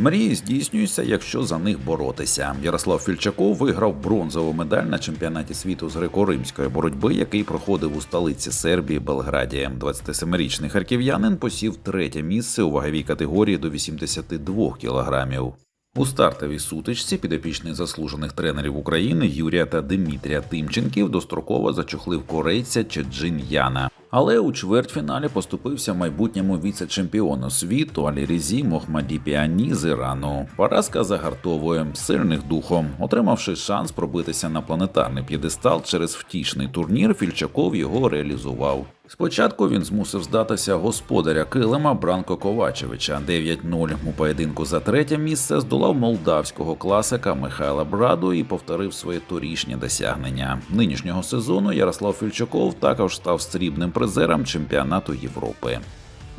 Мрії здійснюються, якщо за них боротися. Ярослав Фільчаков виграв бронзову медаль на чемпіонаті світу з греко-римської боротьби, який проходив у столиці Сербії Белграді. 27-річний харків'янин посів третє місце у ваговій категорії до 82 кілограмів. У стартовій сутичці підопічний заслужених тренерів України Юрія та Дмитрія Тимченків достроково зачухлив корейця Чеджин Яна. Але у чвертьфіналі поступився майбутньому віце-чемпіону світу Алірізі Мохмаді Піані з Ірану. Поразка загартовує сильних духом, отримавши шанс пробитися на планетарний п'єдестал через втішний турнір, Фільчаков його реалізував. Спочатку він змусив здатися господаря килима Бранко Ковачевича 9-0. У поєдинку за третє місце здолав молдавського класика Михайла Браду і повторив своє торішнє досягнення. Нинішнього сезону Ярослав Фільчуков також став срібним призером чемпіонату Європи.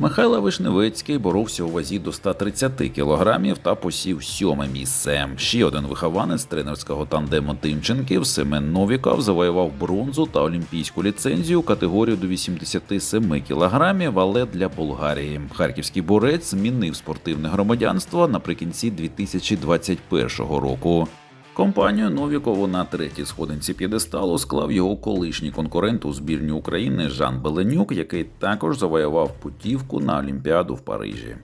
Михайло Вишневецький боровся у вазі до 130 кілограмів та посів сьоме місце. Ще один вихованець тренерського тандему Тимченків Семен Новіков завоював бронзу та олімпійську ліцензію категорію до 87 кілограмів, але для Болгарії. Харківський борець змінив спортивне громадянство наприкінці 2021 року. Компанію Новікову на третій сходинці п'єдесталу склав його колишній конкурент у збірні України Жан Беленюк, який також завоював путівку на Олімпіаду в Парижі.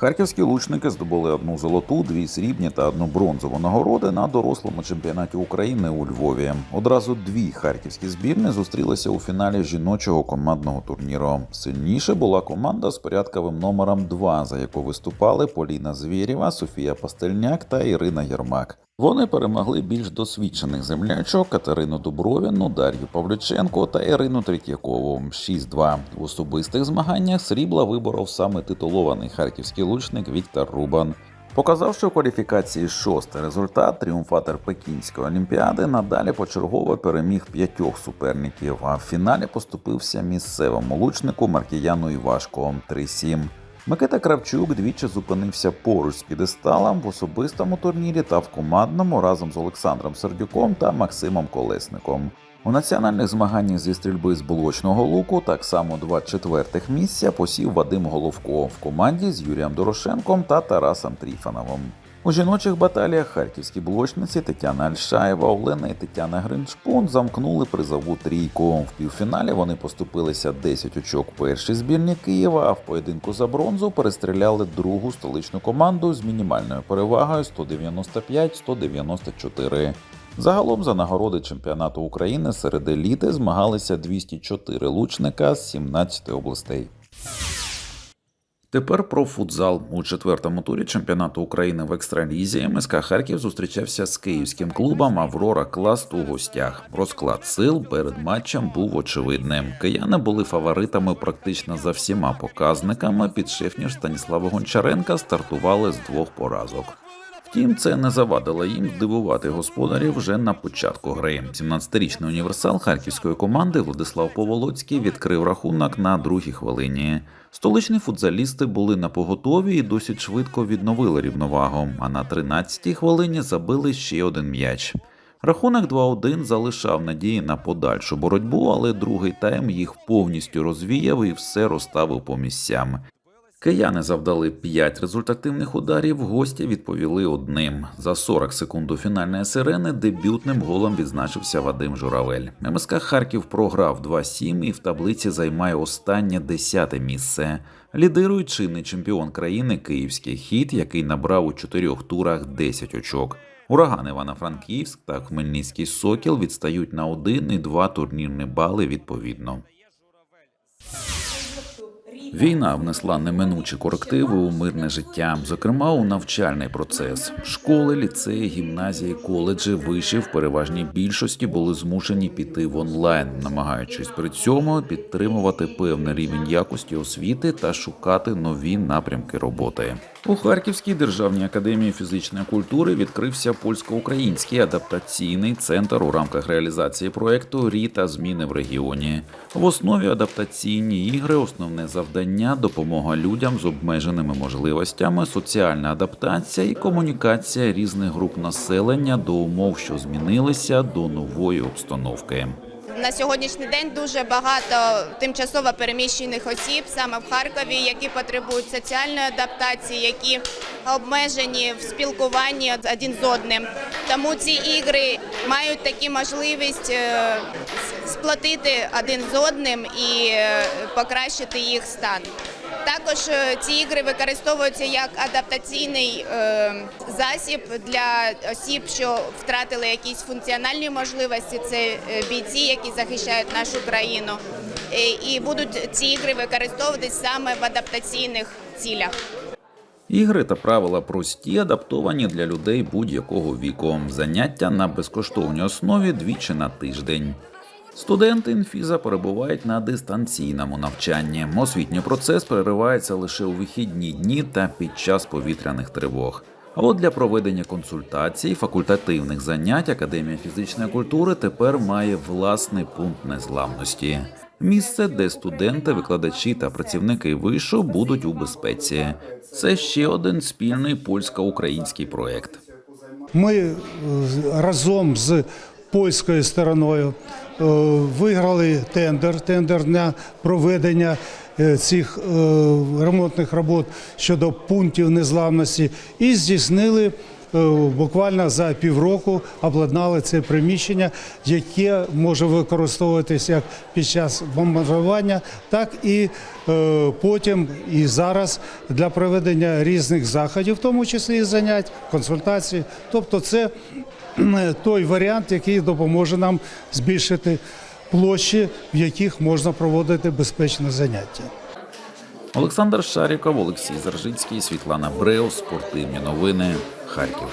Харківські лучники здобули одну золоту, дві срібні та одну бронзову нагороди на дорослому чемпіонаті України у Львові. Одразу дві харківські збірні зустрілися у фіналі жіночого командного турніру. Сильніше була команда з порядковим номером 2, за яку виступали Поліна Звєрєва, Софія Пастельняк та Ірина Єрмак. Вони перемогли більш досвідчених землячок Катерину Дубровіну, Дар'ю Павлюченко та Ірину Третьякову 6-2. В особистих змаганнях срібла виборов саме титулований харківський лучник Віктор Рубан. Показавши у кваліфікації шостий результат, тріумфатор Пекінської олімпіади надалі почергово переміг п'ятьох суперників, а в фіналі поступився місцевому лучнику Маркіяну Івашко 3-7. Микита Кравчук двічі зупинився поруч з підесталом в особистому турнірі та в командному разом з Олександром Сердюком та Максимом Колесником. У національних змаганнях зі стрільби з блочного луку так само два четвертих місця посів Вадим Головко в команді з Юрієм Дорошенком та Тарасом Тріфановим. У жіночих баталіях харківські блочниці Тетяна Альшаєва, Олена і Тетяна Гриншпун замкнули призову трійку. В півфіналі вони поступилися 10 очок першій збірні Києва, а в поєдинку за бронзу перестріляли другу столичну команду з мінімальною перевагою 195-194. Загалом за нагороди чемпіонату України серед еліти змагалися 204 лучника з 17 областей. Тепер про футзал у четвертому турі чемпіонату України в екстралізі МСК Харків зустрічався з київським клубом Аврора Класт у гостях. Розклад сил перед матчем був очевидним. Кияни були фаворитами практично за всіма показниками. Підшефніж Станіслава Гончаренка стартували з двох поразок. Втім, це не завадило їм здивувати господарів вже на початку гри. 17-річний універсал харківської команди Владислав Поволоцький відкрив рахунок на другій хвилині. Столичні футзалісти були на поготові і досить швидко відновили рівновагу. А на 13-й хвилині забили ще один м'яч. Рахунок 2-1 залишав надії на подальшу боротьбу, але другий тайм їх повністю розвіяв і все розставив по місцям. Кияни завдали 5 результативних ударів, гості відповіли одним. За 40 секунд до фінальної сирени дебютним голом відзначився Вадим Журавель. МСК Харків програв 2-7 і в таблиці займає останнє 10 місце. Лідирує чинний чемпіон країни Київський хід, який набрав у чотирьох турах 10 очок. Ураган Івано-Франківськ та Хмельницький Сокіл відстають на один і два турнірні бали відповідно. Війна внесла неминучі корективи у мирне життя, зокрема у навчальний процес. Школи, ліцеї, гімназії, коледжі, виші в переважній більшості були змушені піти в онлайн, намагаючись при цьому підтримувати певний рівень якості освіти та шукати нові напрямки роботи. У Харківській державній академії фізичної культури відкрився польсько-український адаптаційний центр у рамках реалізації проекту Ріта зміни в регіоні. В основі адаптаційні ігри, основне завдання, допомога людям з обмеженими можливостями, соціальна адаптація і комунікація різних груп населення до умов, що змінилися до нової обстановки. на сьогоднішній день дуже багато тимчасово переміщених осіб саме в Харкові, які потребують соціальної адаптації, які обмежені в спілкуванні один з одним. Тому ці ігри мають таку можливість с- сплотити один з одним і е, покращити їх стан. Також е, ці ігри використовуються як адаптаційний е, засіб для осіб, що втратили якісь функціональні можливості. Це бійці, які захищають нашу країну. І будуть ці ігри використовуватись саме в адаптаційних цілях. Ігри та правила прості, адаптовані для людей будь-якого віку. Заняття на безкоштовній основі двічі на тиждень. Студенти інфіза перебувають на дистанційному навчанні. Освітній процес переривається лише у вихідні дні та під час повітряних тривог. А от для проведення консультацій, факультативних занять Академія фізичної культури тепер має власний пункт незламності. Місце, де студенти, викладачі та працівники вишу будуть у безпеці. Це ще один спільний польсько-український проєкт. Ми е, разом з польською стороною виграли тендер, тендер на проведення е, цих е, ремонтних робот щодо пунктів незламності і здійснили. е, Буквально за півроку обладнали це приміщення, яке може використовуватися як під час бомбардування, так і е, потім і зараз для проведення різних заходів, в тому числі і занять, консультацій. Тобто, це е, той варіант, який допоможе нам збільшити площі, в яких можна проводити безпечне заняття. Олександр Шаріков, Олексій Заржицький, Світлана Бреус, спортивні новини, Харків.